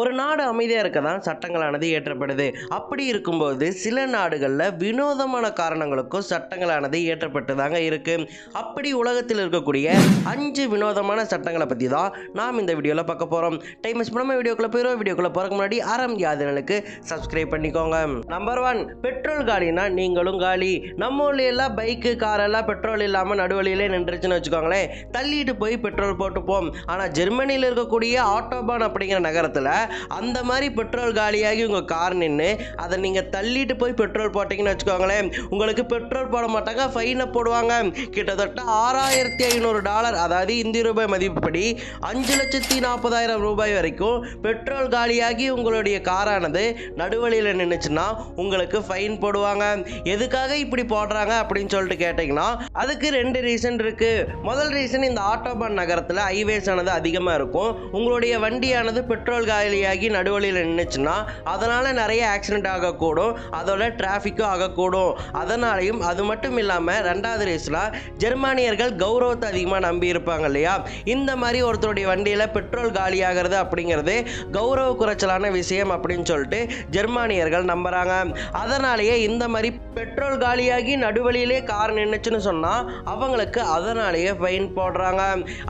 ஒரு நாடு அமைதியாக இருக்க தான் சட்டங்களானது இயற்றப்படுது. அப்படி இருக்கும்போது சில நாடுகளில் வினோதமான காரணங்களுக்கும் சட்டங்களானது இயற்றப்பட்டு தாங்க இருக்குது அப்படி உலகத்தில் இருக்கக்கூடிய அஞ்சு வினோதமான சட்டங்களை பற்றி தான் நாம் இந்த வீடியோவில் பார்க்க போகிறோம் டைம் மிஸ் பண்ணாமல் வீடியோக்குள்ளே போயிடும் வீடியோக்குள்ளே போகிறதுக்கு முன்னாடி அறம் யாதனலுக்கு சப்ஸ்கிரைப் பண்ணிக்கோங்க. நம்பர் ஒன் பெட்ரோல் காலினா நீங்களும் காலி. நம்ம ஊர்ல எல்லாம் பைக்கு காரெல்லாம் பெட்ரோல் இல்லாமல் நடுவழியிலே நின்றுச்சுன்னு வச்சுக்கோங்களேன். தள்ளிட்டு போய் பெட்ரோல் போட்டுப்போம். ஆனால் ஜெர்மனியில் இருக்கக்கூடிய ஆட்டோபான் அப்படிங்கிற நகரத்தில் அந்த மாதிரி பெட்ரோல் காலியாகி உங்கள் கார் நின்று அதை நீங்கள் தள்ளிட்டு போய் பெட்ரோல் போட்டிங்கன்னு வச்சுக்கோங்களேன் உங்களுக்கு பெட்ரோல் போட மாட்டாங்க ஃபைனை போடுவாங்க. கிட்டத்தட்ட ஆறாயிரத்தி ஐநூறு டாலர் அதாவது இந்திய ரூபாய் மதிப்புப்படி அஞ்சு லட்சத்தி நாற்பதாயிரம் ரூபாய் வரைக்கும் பெட்ரோல் காலியாகி உங்களுடைய காரானது நடுவழியில் நின்றுச்சுன்னா உங்களுக்கு ஃபைன் போடுவாங்க. எதுக்காக இப்படி போடுறாங்க அப்படின்னு சொல்லிட்டு கேட்டிங்கன்னா அதுக்கு ரெண்டு ரீசன் இருக்குது முதல் ரீசன் இந்த ஆட்டோபான் நகரத்தில் ஹைவேஸ் ஆனது அதிகமாக இருக்கும். உங்களுடைய வண்டியானது பெட்ரோல் காலியாகி நடுவழியில் நின்றுச்சுன்னா அதனால் நிறைய ஆக்சிடென்ட் ஆகக்கூடும். அதோட டிராஃபிக்கும் ஆகக்கூடும். அதனாலையும் அது மட்டும் இல்லாமல் ரெண்டாவது ரேஸில் ஜெர்மானியர்கள் கௌரவத்தை அதிகமாக நம்பி இருப்பாங்க இல்லையா? இந்த மாதிரி ஒருத்தருடைய வண்டியில் பெட்ரோல் காலியாகிறது அப்படிங்கிறது கௌரவ குறைச்சலான விஷயம் அப்படின்னு சொல்லிட்டு ஜெர்மானியர்கள் நம்புறாங்க. அதனாலேயே இந்த மாதிரி பெட்ரோல் காலியாகி நடுவழியிலே கார் நின்றுச்சுன்னு சொன்னால் அவங்களுக்கு அதனாலேயே ஃபைன் போடுறாங்க.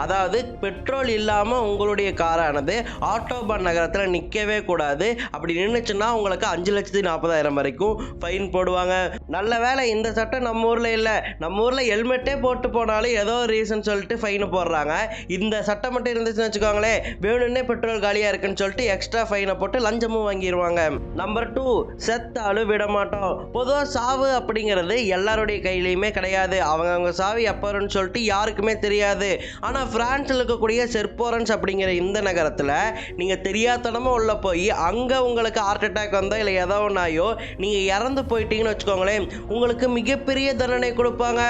அதாவது பெட்ரோல் இல்லாமல் உங்களுடைய காரானது ஆட்டோபான் நகரத்தில் நிற்கவே கூடாது. அப்படி நின்றுச்சுன்னா உங்களுக்கு அஞ்சு லட்சத்தி நாற்பதாயிரம் வரைக்கும் ஃபைன் போடுவாங்க. நல்ல வேளை இந்த சட்டம் நம்ம ஊரில் இல்லை. நம்ம ஊரில் ஹெல்மெட்டே போட்டு போனாலும் ஏதோ ரீசன் சொல்லிட்டு ஃபைன் போடுறாங்க. இந்த சட்டம் மட்டும் இருந்துச்சுன்னு வச்சுக்கோங்களேன் வேணும்னே பெட்ரோல் காலியாக இருக்குன்னு சொல்லிட்டு எக்ஸ்ட்ரா ஃபைனை போட்டு லஞ்சமும் வாங்கிடுவாங்க நம்பர் டூ செத்தாலும் விட மாட்டோம். பொதுவாக சாவு அப்படிங்கிறது எல்லாருடைய கையிலையுமே கிடையாது. அவங்கவுங்க சாவு எப்போன்னு சொல்லிட்டு யாருக்குமே தெரியாது. ஆனால் ஃப்ரான்ஸில் இருக்கக்கூடிய செர்போரன்ஸ் அப்படிங்கிற இந்த நகரத்தில் நீங்கள் தெரியாதனமாக உள்ளே போய் அங்கே உங்களுக்கு ஹார்ட் அட்டாக் வந்தோ இல்லை ஏதோ ஒன்றாயோ நீங்கள் இறந்து போயிட்டீங்கன்னு வச்சுக்கோங்களேன் உங்களுக்கு மிகப்பெரிய தண்டனை கொடுப்பாங்க.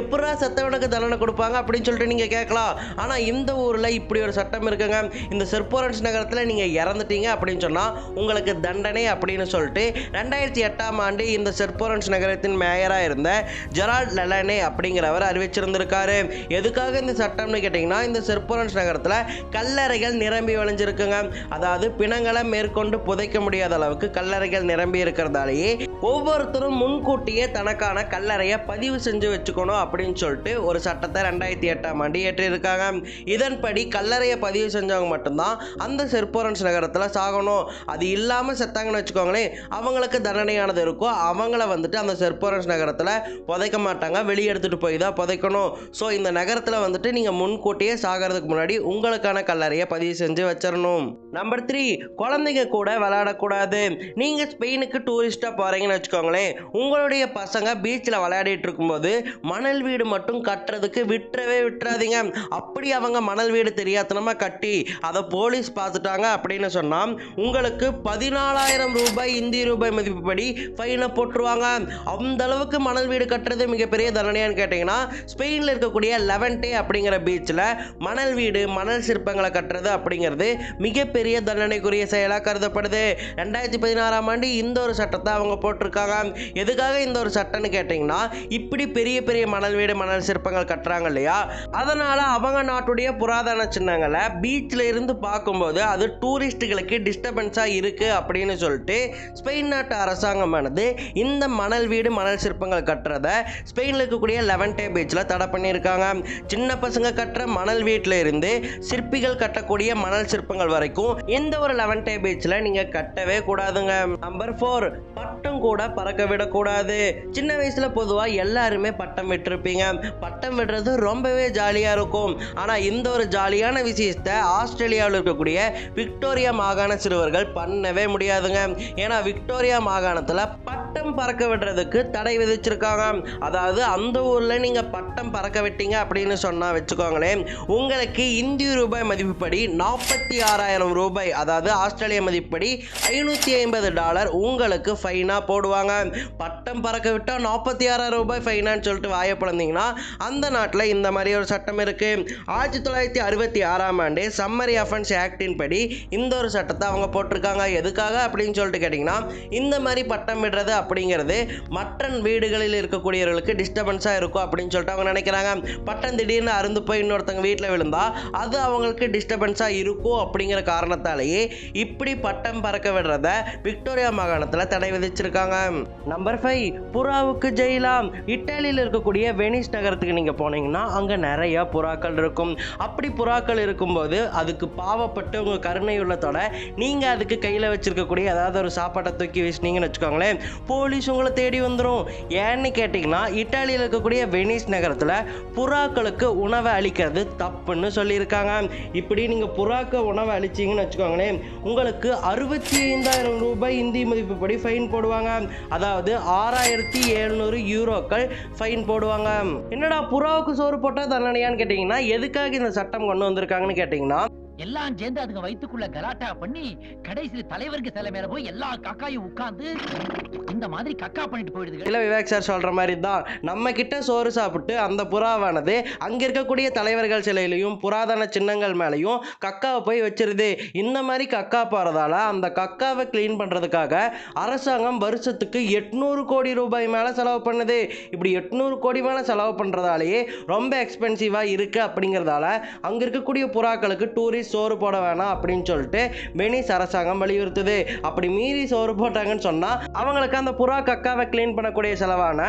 எப்படா செத்தவனுக்கு தண்டனை கொடுப்பாங்க அப்படின்னு சொல்லிட்டு நீங்கள் கேட்கலாம். ஆனால் இந்த ஊரில் இப்படி ஒரு சட்டம் இருக்குங்க. இந்த செர்போரன்ஸ் நகரத்தில் நீங்கள் இறந்துட்டீங்க அப்படின்னு சொன்னால் உங்களுக்கு தண்டனை அப்படின்னு சொல்லிட்டு ரெண்டாயிரத்தி எட்டாம் ஆண்டு இந்த செர்போரன்ஸ் நகரத்தின் மேயராக இருந்த ஜெரால்ட் லெலனே அப்படிங்கிறவர் அறிவிச்சிருந்திருக்காரு. எதுக்காக இந்த சட்டம்னு கேட்டிங்கன்னா இந்த செர்போரன்ஸ் நகரத்தில் கல்லறைகள் நிரம்பி வளைஞ்சிருக்குங்க அதாவது பிணங்களை மேற்கொண்டு புதைக்க முடியாத அளவுக்கு கல்லறைகள் நிரம்பி இருக்கிறதாலேயே ஒவ்வொருத்தரும் முன்கூட்டியே தனக்கான கல்லறையை பதிவு செஞ்சு வச்சுக்கணும் அப்படின்னு சொல்லிட்டு ஒரு சட்டத்தை ரெண்டாயிரத்தி எட்டாம் ஆண்டு ஏற்றிருக்காங்க இதன்படி கல்லறையை பதிவு செஞ்சவங்க மட்டும்தான் அந்த செர்போரன்ஸ் நகரத்தில் சாகணும். அது இல்லாமல் செத்தாங்கன்னு வச்சுக்கோங்களேன் அவங்களுக்கு தண்டனையானது இருக்கும் அவங்கள வந்துட்டு அந்த செர்போரன்ஸ் நகரத்தில் புதைக்க மாட்டாங்க. வெளியே எடுத்துகிட்டு போய் தான் புதைக்கணும். ஸோ இந்த நகரத்தில் வந்துட்டு நீங்கள் முன்கூட்டியே சாகிறதுக்கு முன்னாடி உங்களுக்கான கல்லறையை பதிவு செஞ்சு வச்சிடணும் நம்பர் த்ரீ குழந்தைங்க கூட விளையாடக்கூடாது. நீங்கள் ஸ்பெயினுக்கு டூரிஸ்ட்டாக போகிறீங்கன்னு வச்சுக்கோங்களேன் உங்களுடைய பசங்க பீச்சில் விளையாடிட்டு இருக்கும்போது மணல் வீடு மட்டும் கட்டுறதுக்கு விட்டுறவே விட்டுறாதீங்க. அப்படி அவங்க மணல் வீடு தெரியாதனமாக கட்டி அதை போலீஸ் பார்த்துட்டாங்க அப்படின்னு சொன்னால் உங்களுக்கு பதினாலாயிரம் ரூபாய் இந்திய ரூபாய் மதிப்புப்படி ஃபைனை போட்டுருவாங்க. அந்த அளவுக்கு மணல் வீடு கட்டுறது மிகப்பெரிய தண்டனையான்னு கேட்டிங்கன்னா ஸ்பெயினில் இருக்கக்கூடிய லெவன்டே அப்படிங்கிற பீச்சில் மணல் வீடு மணல் சிற்பங்களை கட்டுறது அப்படிங்கிறது மிகப்பெரிய தண்டனைக்குரிய செயலாக கருதப்படுது. ரெண்டாயிரத்தி பதினாறாம் ஆண்டு இந்த ஒரு சட்டத்தை அவங்க போட்டிருக்காங்க. எதுக்காக இந்த ஒரு சட்டம்னு கேட்டிங்கன்னா இப்படி பெரிய பெரிய மணல் வீடு மணல் சிற்பங்கள் கட்டுறாங்க இல்லையா? அதனால் அவங்க நாட்டுடைய புராதன சின்னங்களை பீச்சில் இருந்து பார்க்கும்போது அது டூரிஸ்ட்டுகளுக்கு டிஸ்டர்பன்ஸாக இருக்குது அப்படின்னு சொல்லிட்டு ஸ்பெயின் நாட்டு அரசாங்கமானது இந்த மணல் வீடு மணல் சிற்பங்கள் கட்டுறத ஸ்பெயினில் இருக்கக்கூடிய லெவன்டே பீச்சில் தடை பண்ணியிருக்காங்க. சின்ன பசங்க கட்டுற மணல் வீட்டில் இருந்து சிற்பிகள் கட்டக்கூடிய மணல் சிற்பங்கள் வரைக்கும் இந்த ஒரு லெவன்டே பீச்சில் நீங்கள் கட்டவே கூடாதுங்க. நம்பர் ஃபோர் பட்டம் கூட பறக்க விடக்கூடாது. சின்ன வயசுல பொதுவாக எல்லாருமே பட்டம் விட்டுருப்பீங்க. பட்டம் விடுறது ரொம்பவே ஜாலியாக இருக்கும். ஆனால் இந்த ஒரு ஜாலியான விஷயத்தை ஆஸ்திரேலியாவில் இருக்கக்கூடிய விக்டோரியா மாகாண சிறுவர்கள் பண்ணவே முடியாதுங்க. ஏன்னா விக்டோரியா மாகாணத்தில் பட்டம் பறக்க விடுறதுக்கு தடை விதிச்சிருக்காங்க. அதாவது அந்த ஊரில் நீங்கள் பட்டம் பறக்க விட்டீங்க அப்படின்னு சொன்னால் வச்சுக்கோங்களேன் உங்களுக்கு இந்திய ரூபாய் மதிப்புப்படி நாற்பத்தி ஆறாயிரம் ரூபாய் அதாவது ஆஸ்திரேலிய மதிப்புப்படி ஐநூற்றி ஐம்பது டாலர் உங்களுக்கு ஃபைனாக போடுவாங்க. பட்டம் பறக்க விட்டால் நாற்பத்தி ஆறாயிரம் ரூபாய் ஃபைனான்னு சொல்லிட்டு வாய பிறந்தீங்கன்னா அந்த நாட்டில் இந்த மாதிரி ஒரு சட்டம் இருக்குது ஆயிரத்தி தொள்ளாயிரத்தி அறுபத்தி ஆறாம் ஆண்டு சம்மரி அஃபென்ஸ் ஆக்டின் படி இந்த ஒரு சட்டத்தை அவங்க போட்டிருக்காங்க. எதுக்காக அப்படின்னு சொல்லிட்டு கேட்டிங்கன்னா இந்த மாதிரி பட்டம் விடுறது அப்படிங்கிறது மற்ற வீடுகளில் இருக்கக்கூடியவர்களுக்கு டிஸ்டர்பன்ஸாக இருக்கும் அப்படின்னு சொல்லிட்டு அவங்க நினைக்கிறாங்க. பட்டம் திடீர்னு அருந்து போய் இன்னொருத்தங்க வீட்டில் விழுந்தால் அது அவங்களுக்கு டிஸ்டர்பன்ஸாக இருக்கும் அப்படிங்கிற காரணத்தாலேயே இப்படி பட்டம் பறக்க விடுறத விக்டோரியா மாகாணத்தில் தடை விதிச்சிருக்காங்க. Number five புறாவுக்கு ஜெயிலாம். இட்டாலியில் இருக்கக்கூடிய வெனிஸ் நகரத்துக்கு நீங்கள் போனீங்கன்னா அங்கே நிறைய புறாக்கள் இருக்கும். அப்படி புறாக்கள் இருக்கும்போது அதுக்கு பாவப்பட்டு உங்கள் கருணை உள்ளத்தோட நீங்கள் அதுக்கு கையில் வச்சிருக்கக்கூடிய ஏதாவது ஒரு சாப்பாட்டை தூக்கி வீசினீங்கன்னு வச்சுக்கோங்களேன் போலீஸ் உங்களை தேடி வந்துடும் ஏன்னு கேட்டிங்கன்னா இட்டாலியில் இருக்கக்கூடிய வெனிஸ் நகரத்தில் புறாக்களுக்கு உணவை அளிக்கிறது தப்புன்னு சொல்லியிருக்காங்க. இப்படி நீங்கள் புறாக்க உணவை அளிச்சிங்கன்னு வச்சுக்கோங்களேன் உங்களுக்கு அறுபத்தி ஐந்தாயிரம் ரூபாய் இந்திய மதிப்புப்படி ஃபைன் போடுவாங்க. அதாவது ஆறாயிரத்தி எழுநூறு யூரோக்கள் ஃபைன் போடுவாங்க. என்னடா புறாவுக்கு சோறு போட்டால் தண்டனையான்னு கேட்டிங்கன்னா எதுக்காக இந்த சட்டம் கொண்டு வந்திருக்காங்கன்னு கேட்டிங்கன்னா எல்லாம் சேர்ந்து அதுங்க வயிற்றுக்குள்ள கலாட்டா பண்ணி கடைசியில் தலைவருக்கு சில மேல போய் எல்லா கக்காயும் உட்காந்து இந்த மாதிரி கக்கா பண்ணிட்டு போயிடுது இல்லை விவேக் சார் சொல்ற மாதிரி தான். நம்ம கிட்ட சோறு சாப்பிட்டு அந்த புறாவானது அங்க இருக்கக்கூடிய தலைவர்கள் சிலையிலையும் புராதன சின்னங்கள் மேலையும் கக்காவை போய் வச்சிருது. இந்த மாதிரி கக்கா போறதால அந்த கக்காவை கிளீன் பண்றதுக்காக அரசாங்கம் வருஷத்துக்கு எட்நூறு கோடி ரூபாய் மேலே செலவு பண்ணுது. இப்படி எட்நூறு கோடி மேலே செலவு பண்ணுறதாலேயே ரொம்ப எக்ஸ்பென்சிவாக இருக்குது அப்படிங்கிறதால அங்கே இருக்கக்கூடிய புறாக்களுக்கு டூரிஸ்ட் சோறு போட வேணாம் அப்படின்னு சொல்லிட்டு வெனிஸ் அரசாங்கம் வலியுறுத்துது. அப்படி மீறி சோறு போட்டாங்கன்னு சொன்னால் அவங்களுக்கு அந்த புறா கக்காவை கிளீன் பண்ணக்கூடிய செலவான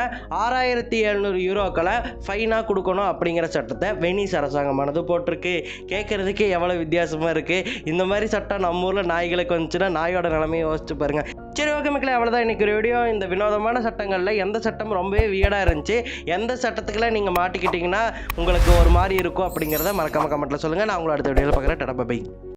ஆறாயிரத்தி எழுநூறு யூரோக்களை ஃபைனாக கொடுக்கணும் அப்படிங்கிற சட்டத்தை வெனிஸ் அரசாங்கமானது போட்டிருக்கு. கேட்குறதுக்கே எவ்வளோ வித்தியாசமாக இருக்குது இந்த மாதிரி சட்டம் நம்ம ஊரில் நாய்களுக்கு வந்துச்சுன்னா நாயோட நிலைமையை யோசிச்சு பாருங்க. சரி ஓகே மக்களே அவ்வளோதான் இன்றைக்கி ஒரு வீடியோ இந்த வினோதமான சட்டங்களில் எந்த சட்டம் ரொம்பவே வியடாக இருந்துச்சு? எந்த சட்டத்துக்கெல்லாம் நீங்கள் மாட்டிக்கிட்டிங்கன்னா உங்களுக்கு ஒரு மாதிரி இருக்கும் அப்படிங்கிறத மறக்காம கமெண்ட்டில் சொல்லுங்கள் நான் உங்களை அடுத்த வீடியோவில் பார்க்குறேன். டடா பை